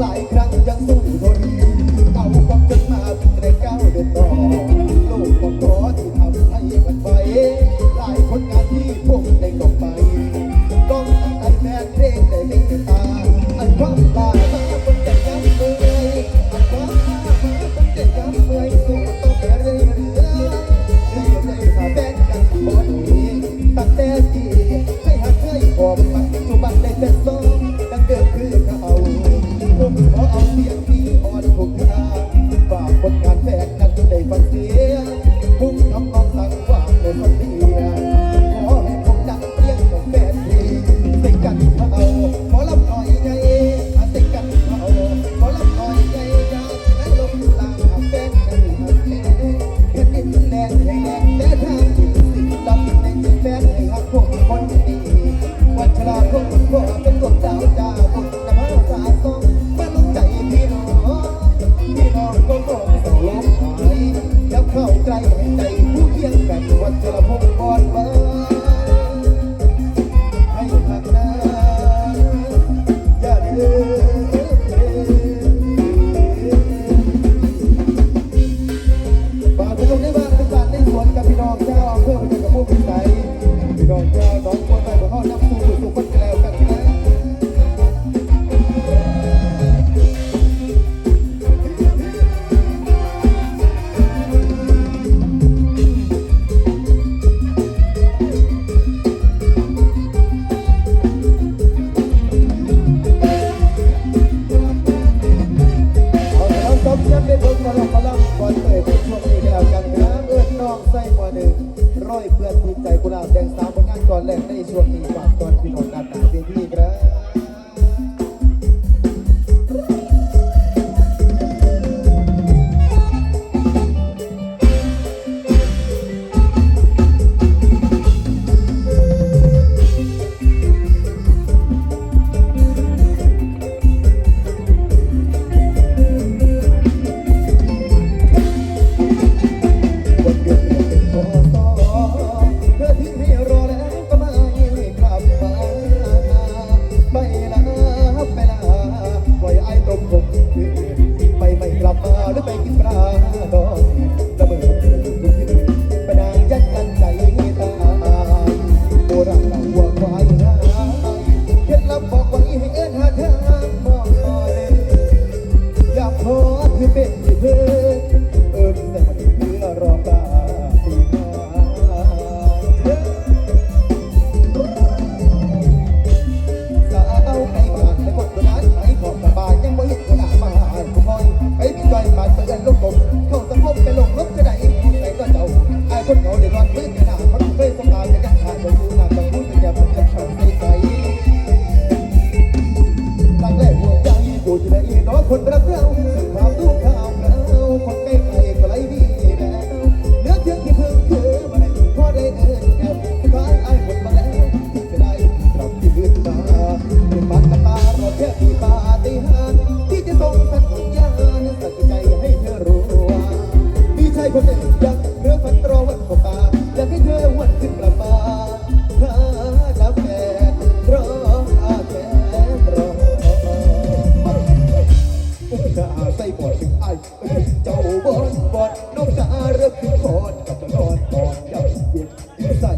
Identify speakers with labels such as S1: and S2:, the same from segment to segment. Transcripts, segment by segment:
S1: หลายครั้ง น้อยเพื่อนภูมิใจกุหลาแดงสาวผลงานก่อนแรกในช่วงนี้ฝากตอนพี่น้องนัดนะ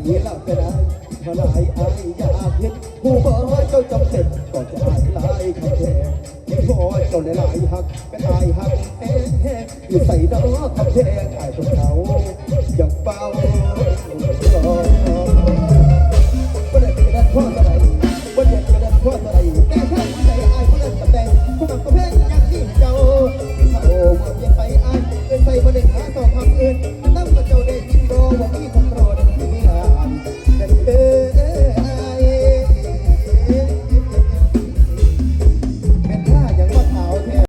S1: เยลับก็ได้ถ้ลายอายยากเห็นผู้บ่เจ้าจำเสร็จก่อนจะอายลายคำแท้ที่พอเจ้าในลายหักเป็นอายหักแห้งๆอยู่ใส่ดอกคำแท้อายตังเขาอย่างเป้า